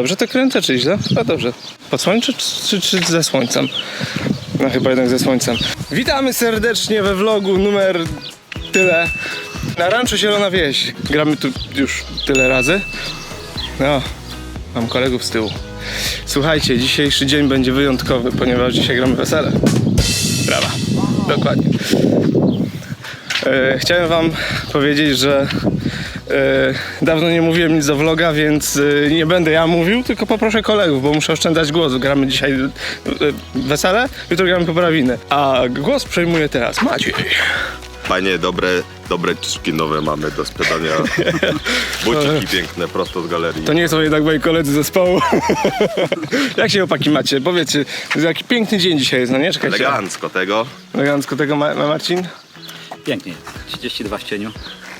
Dobrze to kręcę, czy źle? Chyba dobrze. Pod słońcem, czy, czy, czy ze słońcem? No chyba jednak ze słońcem. Witamy serdecznie we vlogu numer tyle. Na Rancho Zielona Wieś. Gramy tu już tyle razy. No, mam kolegów z tyłu. Słuchajcie, dzisiejszy dzień będzie wyjątkowy, ponieważ dzisiaj gramy wesele. Brawa. Dokładnie. E, chciałem wam powiedzieć, że dawno nie mówiłem nic do vloga, więc e, nie będę ja mówił, tylko poproszę kolegów, bo muszę oszczędzać głosu. Gramy dzisiaj e, wesele, jutro gramy poprawiny. A głos przejmuje teraz Maciej. Panie, dobre, dobre czaszki nowe mamy do sprzedania. Buciki piękne, prosto z galerii. To nie są jednak moi koledzy zespołu. Jak się opaki macie? Powiedzcie, jaki piękny dzień dzisiaj jest, no nie? Czekajcie. Elegancko tego. Elegancko tego ma, ma Marcin. Pięknie. 32 w cieniu.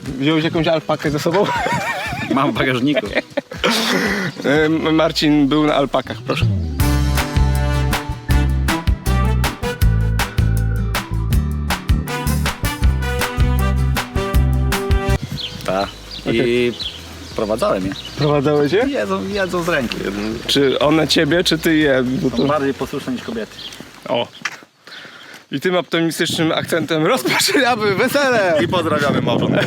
Wziąłeś jakąś alpakę ze sobą? Mam w bagażniku. Marcin był na alpakach, proszę. Ta. I prowadzałem je. Prowadzałeś je? Jedzą, jedzą z ręki. Czy one ciebie, czy ty je? Są bardziej posłuszne niż kobiety. O. I tym optymistycznym akcentem rozpoczynamy wesele! I pozdrawiamy małżonkę.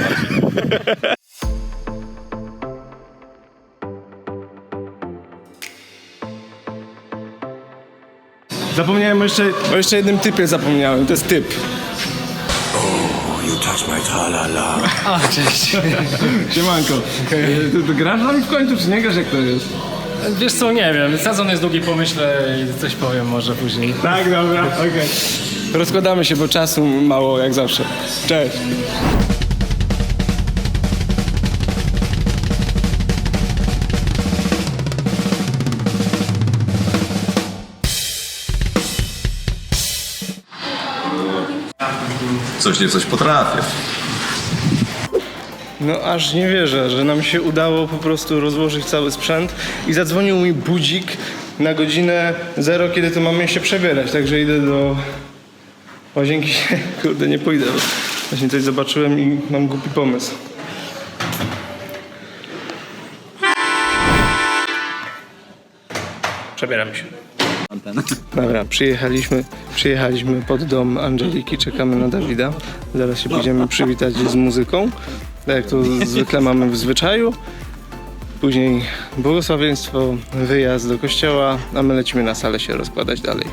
Zapomniałem o jeszcze, o jeszcze jednym typie zapomniałem, to jest typ. You touch my tra-la-la. A, cześć. Siemanko. E, Ty, ty grasz z nami w końcu, czy nie grasz jak to jest? Wiesz co, nie wiem, sezon jest długi, pomyślę i coś powiem może później. Tak, dobra, okej. Rozkładamy się, bo czasu mało jak zawsze. Cześć. Coś nie coś potrafię. No aż nie wierzę, że nam się udało po prostu rozłożyć cały sprzęt i zadzwonił mi budzik na godzinę zero, kiedy to mamy się przebierać, także idę do łazienki, kurde nie pójdę, bo właśnie coś zobaczyłem i mam głupi pomysł. Przebieramy się. Dobra, przyjechaliśmy, przyjechaliśmy pod dom Angeliki, czekamy na Dawida. Zaraz się pójdziemy przywitać z muzyką, tak jak to zwykle mamy w zwyczaju. Później błogosławieństwo, wyjazd do kościoła, a my lecimy na salę się rozkładać dalej.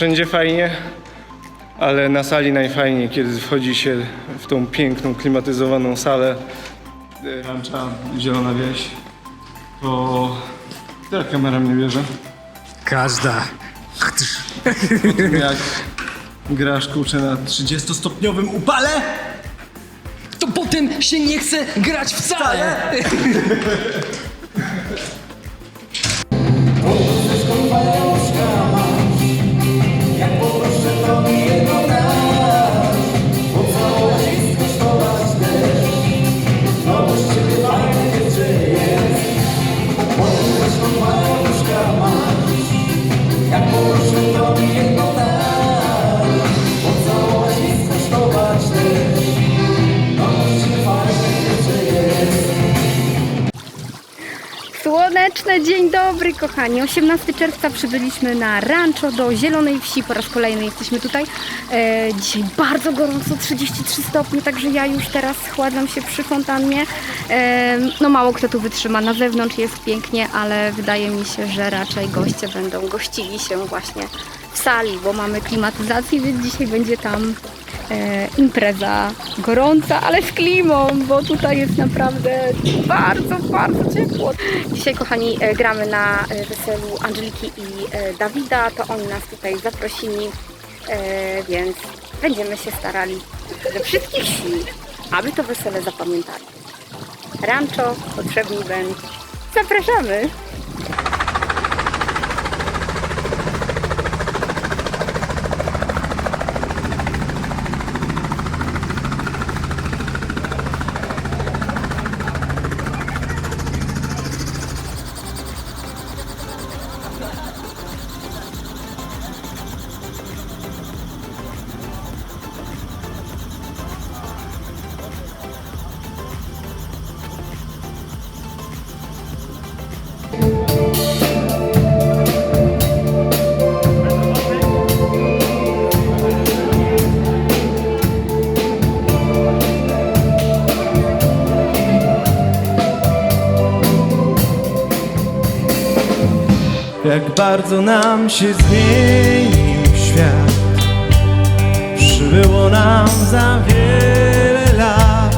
Wszędzie fajnie, ale na sali najfajniej, kiedy wchodzi się w tą piękną, klimatyzowaną salę Rancza Zielona Wieś. To... Która kamera mnie bierze? Każda. Jak grasz kurczę na 30-stopniowym upale? To potem się nie chce grać wcale! Dzień dobry kochani. 18 czerwca przybyliśmy na rancho do Zielonej Wsi. Po raz kolejny jesteśmy tutaj. E, dzisiaj bardzo gorąco, 33 stopnie, także ja już teraz schładzam się przy fontannie. E, no mało kto tu wytrzyma. Na zewnątrz jest pięknie, ale wydaje mi się, że raczej goście będą gościli się właśnie w sali, bo mamy klimatyzację, więc dzisiaj będzie tam impreza gorąca, ale z klimą, bo tutaj jest naprawdę bardzo, bardzo ciepło. Dzisiaj, kochani, e, gramy na e, weselu Angeliki i e, Dawida, to oni nas tutaj zaprosili, e, więc będziemy się starali ze wszystkich sił, aby to wesele zapamiętali. Rancho, potrzebni będą. Zapraszamy! Bardzo nam się zmienił świat. Przybyło nam za wiele lat.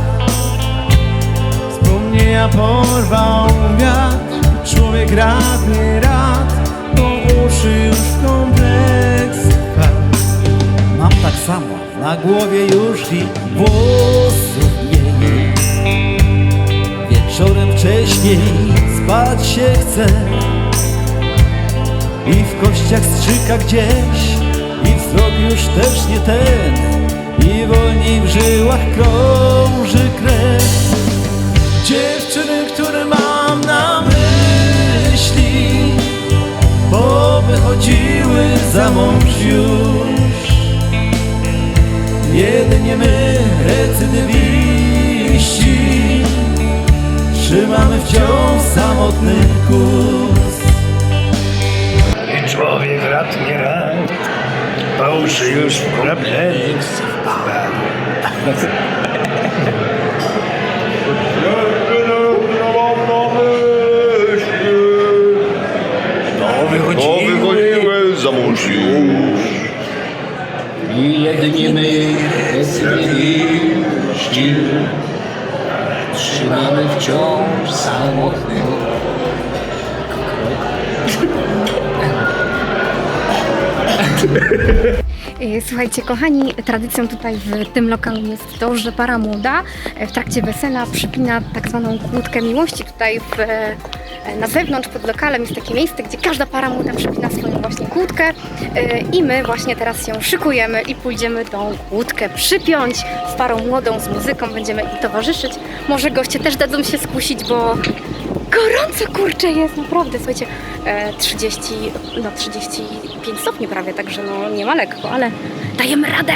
Wspomnienia porwał wiatr Człowiek radny rad Po uszy już kompleks Mam tak samo na głowie już i włosów mniej Wieczorem wcześniej spać się chce i w kościach strzyka gdzieś I wzrok już też nie ten. I wolniej w żyłach krąży krew. Dziewczyny, które mam na myśli Bo wychodziły za mąż już. Jedynie my, recydywiści Trzymamy wciąż samotny kurs Człowiek rad nie rad, po uszy już wkropleni. To wychodziły wychodziły za mąż już. i jedynie my, recydywiści, trzymamy wciąż samotny E, Słuchajcie, kochani, tradycją tutaj w tym lokalu jest to, że para młoda e, w trakcie wesela przypina tak zwaną kłódkę miłości. Tutaj w, e, na zewnątrz pod lokalem jest takie miejsce, gdzie każda para młoda przypina swoją właśnie kłódkę e, i my właśnie teraz się szykujemy i pójdziemy tą kłódkę przypiąć z parą młodą, z muzyką, będziemy im towarzyszyć. Może goście też dadzą się skusić, bo gorąco kurczę jest, naprawdę, słuchajcie, e, 30, no 35 stopni prawie, także no nie ma lekko, ale dajemy radę.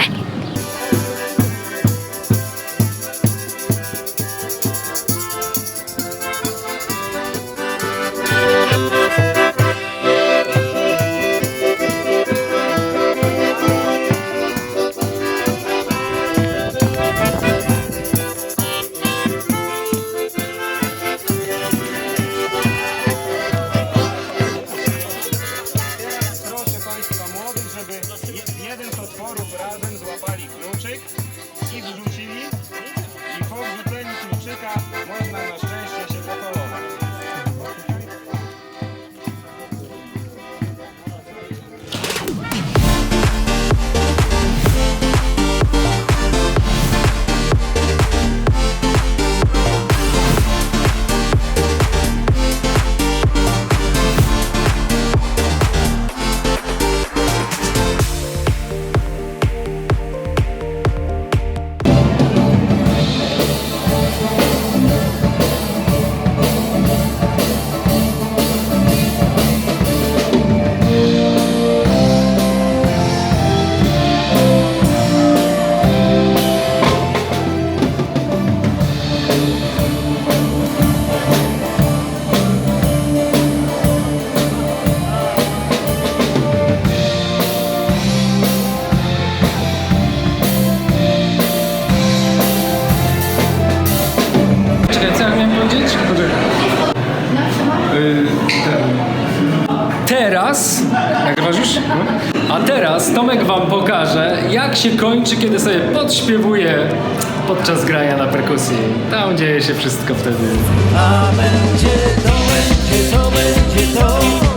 Tak się kończy, kiedy sobie podśpiewuję podczas grania na perkusji. Tam dzieje się wszystko wtedy. A będzie to, będzie to, będzie to.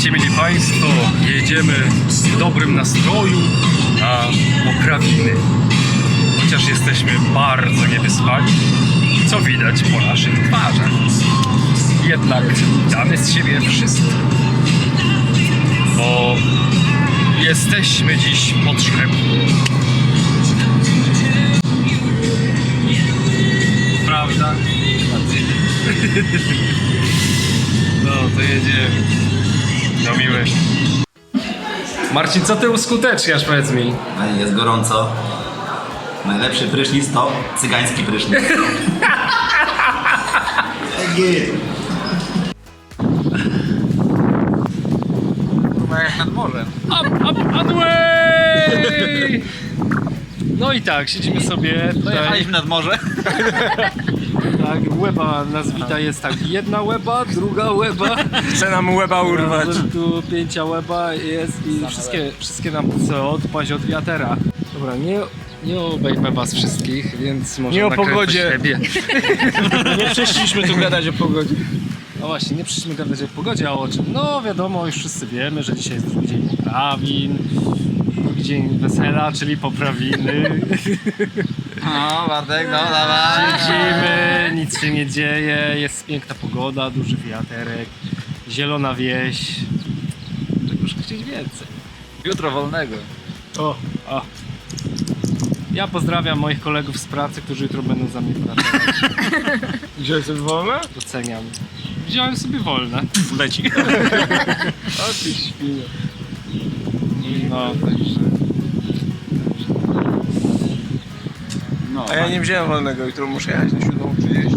Witajcie mili Państwo, jedziemy w dobrym nastroju na Mokrawiny. Chociaż jesteśmy bardzo niewyspani, co widać po naszych twarzach. Jednak damy z siebie wszystko. Bo jesteśmy dziś potrzebni. Prawda? No to jedziemy. No miły. Marcin, co ty uskuteczniasz, powiedz mi? Jest gorąco. Najlepszy prysznic to cygański prysznic. Egi. Up, up, and away! No i tak, siedzimy sobie tutaj. nad morze. Tak, łeba nas wita jest tak, jedna łeba, druga łeba. Chce nam łeba urwać. Tu pięcia łeba jest i wszystkie, wszystkie nam chce odpaść od wiatera. Dobra, nie, nie obejmę was wszystkich, więc może Nie o pogodzie. Siebie. Nie przyszliśmy tu gadać o pogodzie. No właśnie, nie przyszliśmy gadać o pogodzie, a o czym? No wiadomo, już wszyscy wiemy, że dzisiaj jest drugi dzień poprawin, drugi dzień wesela, czyli poprawiny. No, Bartek, no dawaj. Siedzimy, nic się nie dzieje, jest piękna pogoda, duży wiaterek, zielona wieś. Czegoż chcieć więcej. Jutro wolnego. O, o. Ja pozdrawiam moich kolegów z pracy, którzy jutro będą za mnie pracować. Wziąłeś sobie wolne? Doceniam. Wziąłem sobie wolne. Leci. O ty świnio. No, także... No, A ja nie wziąłem wolnego, jutro muszę jechać na 7.30.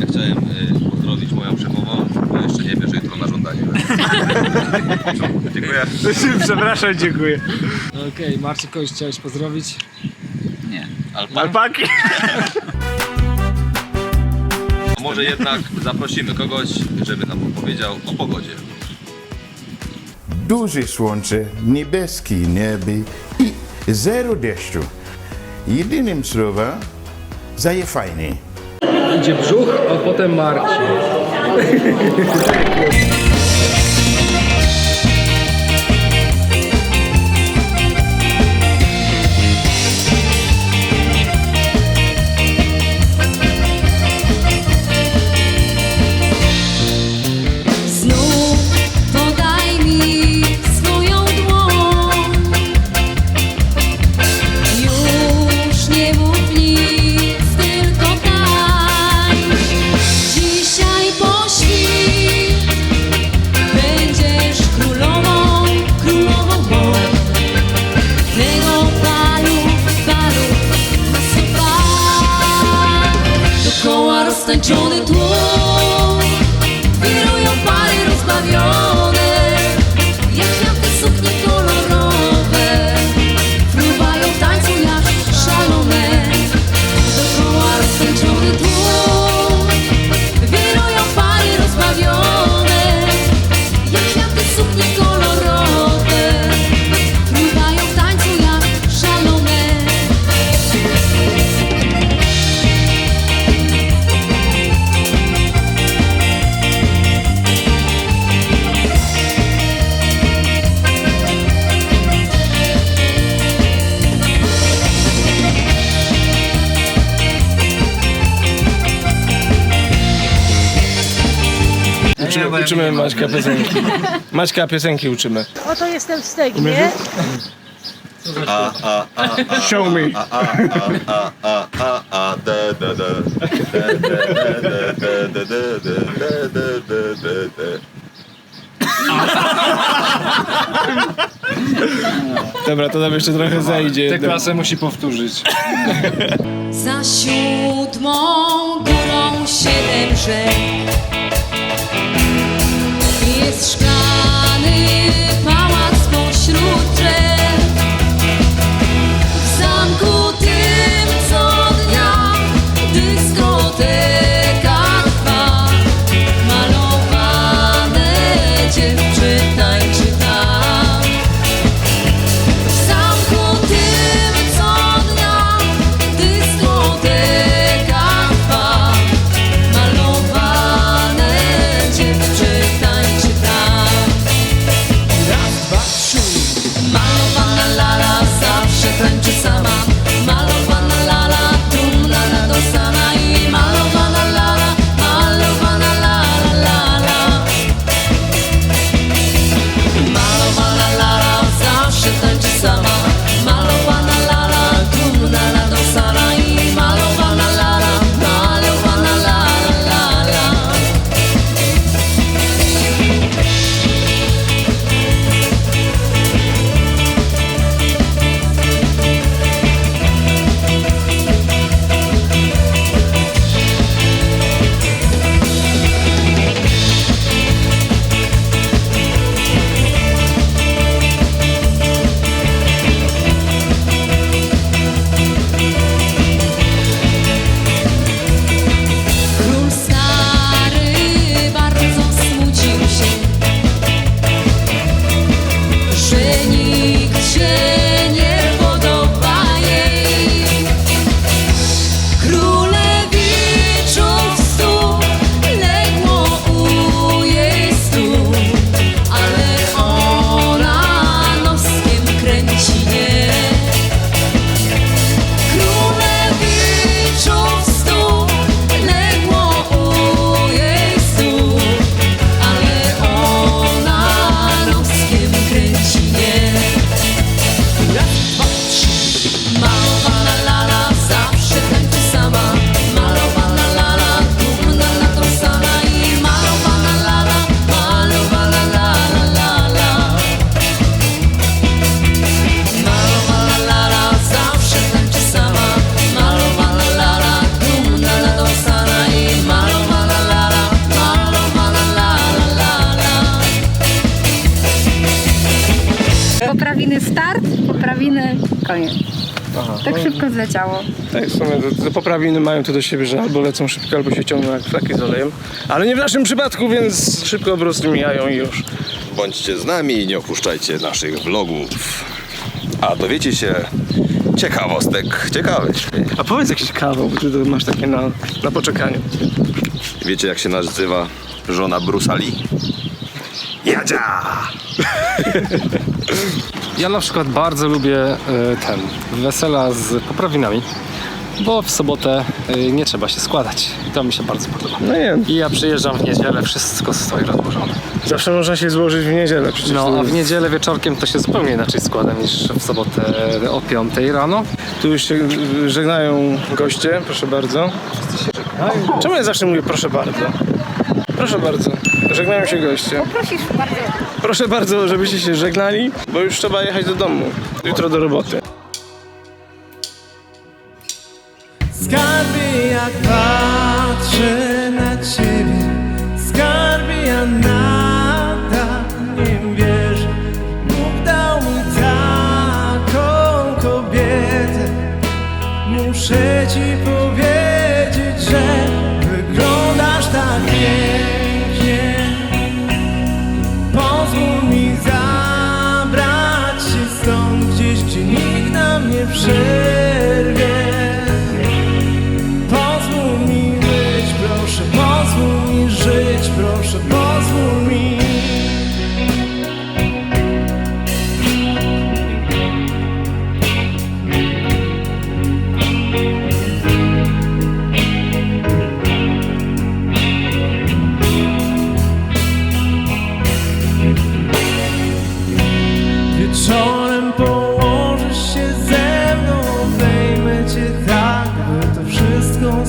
Ja chciałem y, pozdrowić moją szefową, bo jeszcze nie wie, że jutro na żądanie. Dziękuję. Przepraszam, dziękuję. Okej, Marcin, kogoś chciałeś pozdrowić? Nie. Alpaki? A może jednak zaprosimy kogoś, żeby nam opowiedział o pogodzie. Duże słońce, niebieskie niebie i zero deszczu. Jedynym słowa, zaje fajnie. Idzie brzuch, a potem Marcin. Uczymy, Maćka piosenki. Maćka piosenki uczymy. Oto jestem w Stegnie. A, a, a, a, Show me. a, a, a, a, a, a, de, de, de. De, de, de, de, de, de, de, de, de, de, de. Dobra, to nam jeszcze trochę zajdzie. Tę klasę musi powtórzyć. Za siódmą górą siedem rzek sky. Zleciało. Tak, w sumie te, te poprawiny mają to do siebie, że albo lecą szybko, albo się ciągną jak flaki z olejem. Ale nie w naszym przypadku, więc szybko po prostu mijają i już. Bądźcie z nami i nie opuszczajcie naszych vlogów. A dowiecie się ciekawostek ciekawych. A powiedz jakiś kawał, bo ty to masz takie na, na poczekaniu. Wiecie jak się nazywa żona Brusa Lee? Jadzia! Ja na przykład bardzo lubię e, ten wesela z poprawinami, bo w sobotę e, nie trzeba się składać. I to mi się bardzo podoba. No nie I ja przyjeżdżam w niedzielę, wszystko stoi rozłożone. zawsze można się złożyć w niedzielę przecież. No, a w niedzielę wieczorkiem to się zupełnie inaczej składa niż w sobotę o 5 rano. Tu już się żegnają goście, proszę bardzo. Czemu ja zawsze mówię proszę bardzo? Proszę bardzo, żegnają się goście. Prosisz bardzo. Proszę bardzo, żebyście się żegnali, bo już trzeba jechać do domu. Jutro do roboty. Skarbie jak patrzę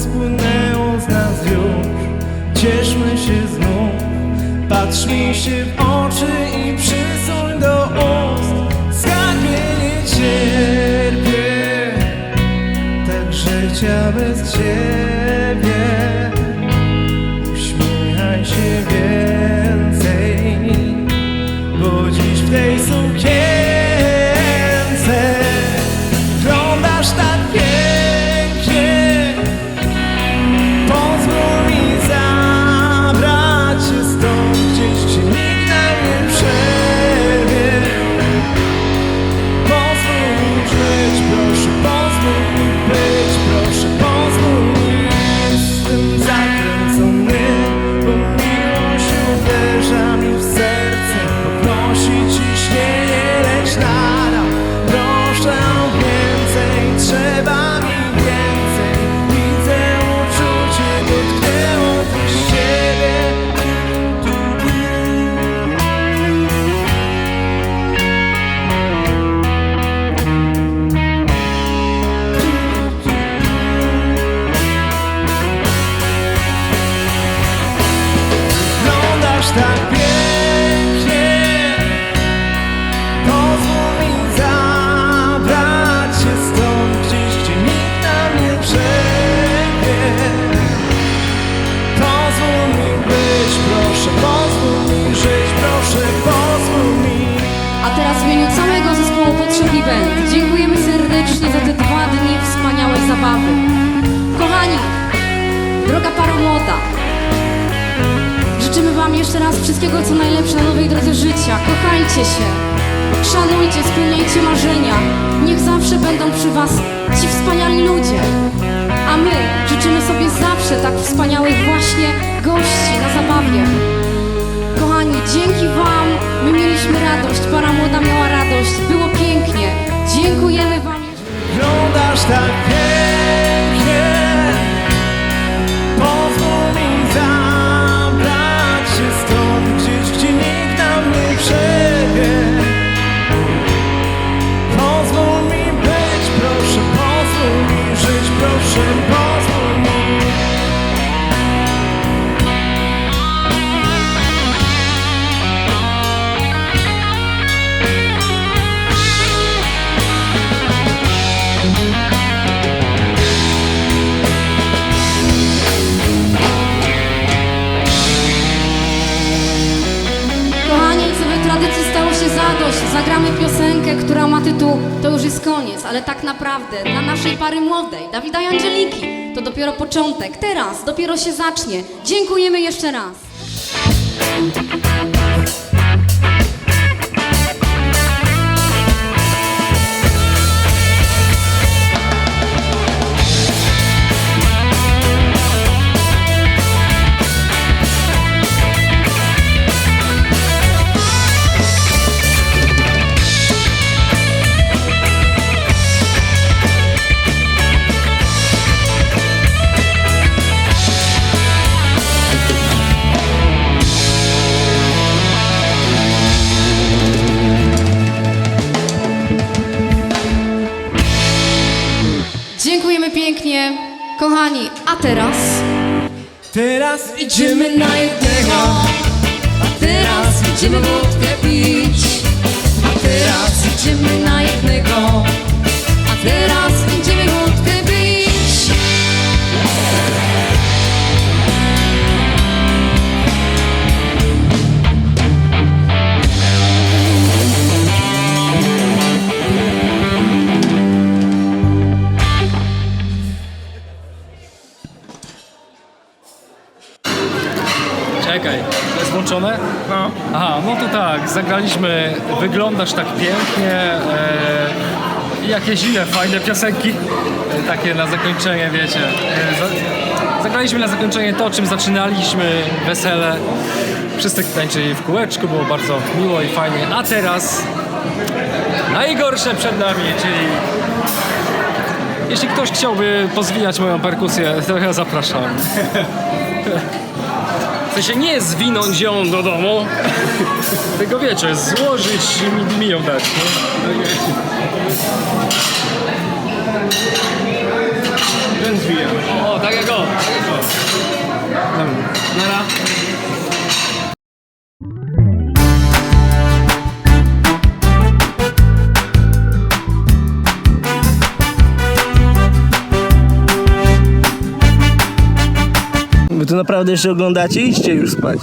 spłynęło z nas już. Cieszmy się znów, patrz mi się w oczy droga paro młoda, życzymy Wam jeszcze raz wszystkiego co najlepsze na nowej drodze życia. Kochajcie się, szanujcie, spełniajcie marzenia. Niech zawsze będą przy Was ci wspaniali ludzie. A my życzymy sobie zawsze tak wspaniałych właśnie gości na zabawie. Kochani, dzięki Wam my mieliśmy radość, para młoda miała radość, było pięknie. Dziękujemy Wam. Wyglądasz tak pięknie Pozwól mi zabrać się stąd gdzieś, gdzie nikt nam nie przerwie to już jest koniec, ale tak naprawdę dla naszej pary młodej, Dawida i Angeliki, to dopiero początek. Teraz dopiero się zacznie. Dziękujemy jeszcze raz. Kochani. A teraz Teraz idziemy na jednego. A teraz idziemy wódkę pić. A teraz idziemy na jednego. No. Aha, no to tak, zagraliśmy Wyglądasz tak pięknie e, jakieś inne fajne piosenki, e, takie na zakończenie, wiecie. E, za, zagraliśmy na zakończenie to, czym zaczynaliśmy, wesele. Wszyscy tańczyli w kółeczku, było bardzo miło i fajnie. A teraz najgorsze przed nami, czyli jeśli ktoś chciałby pozwijać moją perkusję, to ja zapraszam. W sensie nie zwinąć ją do domu, tylko wiecie, złożyć i mi, ją dać. Ten zwijam. O, tak. Tak jak on. Dobra. Nara. Naprawdę jeszcze oglądacie? Idźcie już spać.